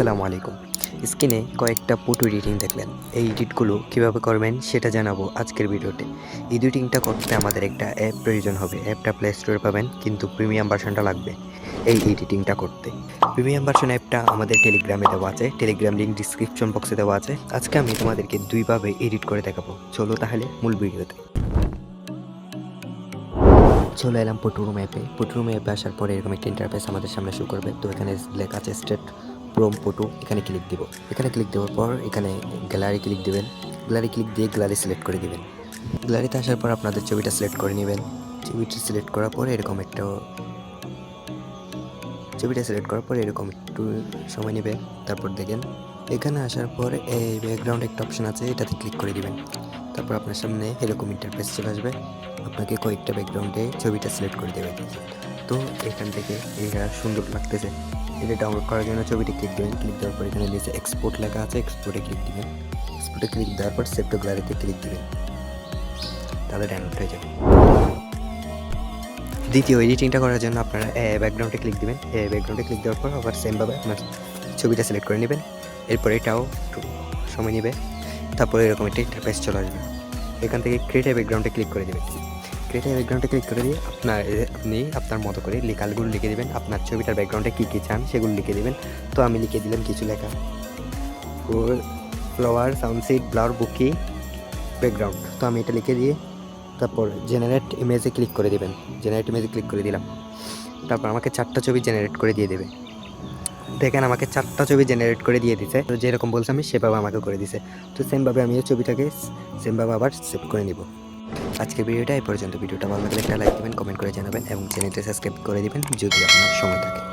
আসসালামু আলাইকুম। স্ক্রিনে কয়েকটা ফটো এডিটিং দেখলেন। এই এডিটগুলো কীভাবে করবেন সেটা জানাব আজকের ভিডিওতে। এডিটিংটা করতে আমাদের একটা অ্যাপ প্রয়োজন হবে। অ্যাপটা প্লে স্টোরে পাবেন, কিন্তু প্রিমিয়াম ভার্সনটা লাগবে এই এডিটিংটা করতে। প্রিমিয়াম ভার্সন অ্যাপটা আমাদের টেলিগ্রামে দেওয়া আছে। টেলিগ্রাম লিঙ্ক ডিসক্রিপশন বক্সে দেওয়া আছে। আজকে আমি তোমাদেরকে দুইভাবে এডিট করে দেখাবো। চলো তাহলে মূল ভিডিওতে। চলে এলাম পটুরুম অ্যাপে পটুরুম অ্যাপে আসার পরে এরকম একটা ইন্টারফেস আমাদের সামনে শুরু করবে। তো এখানে লেখা আছে স্টেট প্রোম পটু এখানে ক্লিক দিব। এখানে ক্লিক দেওয়ার পর এখানে গ্যালারি ক্লিক দিবেন। গ্যালারি ক্লিক দিয়ে গ্যালারি সিলেক্ট করে দিবেন। গ্যালারিতে আসার পর আপনাদের ছবিটা সিলেক্ট করে নেবেন। ছবিটা সিলেক্ট করার পর এরকম একটা ছবিটা সিলেক্ট করার পর এরকম একটু সময় নেবে তারপর দেখেন, এখানে আসার পর এই ব্যাকগ্রাউন্ড একটা অপশন আছে, এটাতে ক্লিক করে দিবেন। তারপর আপনার সামনে এরকম ইন্টারফেস চলে আসবে। আপনাকে কয়েকটা ব্যাকগ্রাউন্ডে ছবিটা সিলেক্ট করে দেবে। তো এখান থেকে এটা সুন্দর লাগতেছে। এটা ডাউনলোড করার জন্য ছবিটি ক্লিক দেবেন ক্লিক দেওয়ার পর এখানে নিচে এক্সপোর্ট লেখা আছে এক্সপোর্টে ক্লিক দিবেন। এক্সপোর্টে ক্লিক দেওয়ার পর সেভ টু গ্যালারিতে ক্লিক দিবেন। তাহলে ডাউনলোড হয়ে যাবে। দ্বিতীয় এডিটিংটা করার জন্য আপনারা ব্যাকগ্রাউন্ডে ক্লিক দিবেন। ব্যাকগ্রাউন্ডে ক্লিক দেওয়ার পর আবার সেমভাবে আপনার ছবিটা সিলেক্ট করে নেবেন। এরপর এটাও একটু সময় নেবে। তারপরে এরকম একটা ইন্টারফেস চলে আসবে। এখান থেকে ক্রিয়েটিভ ব্যাকগ্রাউন্ডে ক্লিক করে দেবেন। ক্রিয়েটিভ ব্যাকগ্রাউন্ডে ক্লিক করে দিয়ে আপনার আপনি আপনার মতো করে লেখাগুলো লিখে দেবেন। আপনার ছবিটার ব্যাকগ্রাউন্ডে কী কী চান সেগুলো লিখে দেবেন। তো আমি লিখে দিলাম কিছু লেখা। ফ্লাওয়ার সাউন্ডসিড ব্লাউর বুকি ব্যাকগ্রাউন্ড তো আমি এটা লিখে দিয়ে তারপর জেনারেট ইমেজে ক্লিক করে দেবেন। জেনারেট ইমেজে ক্লিক করে দিলাম। তারপর আমাকে চারটা ছবি জেনারেট করে দিয়ে দেবে। দেখেন আমাকে চারটা ছবি জেনারেট করে দিয়ে দিছে। তো যেরকম বলছে আমি সেভাবে আমাকে করে দিছে। তো সেমভাবে আমি এই ছবিটাকে সেমভাবে আবার সেভ করে নিব। আজকের ভিডিওটা এই পর্যন্ত। ভিডিওটা ভালো লাগলে একটা লাইক দেবেন কমেন্ট করে জানাবেন এবং চ্যানেলটা সাবস্ক্রাইব করে দিবেন যদি আপনার সময় থাকে।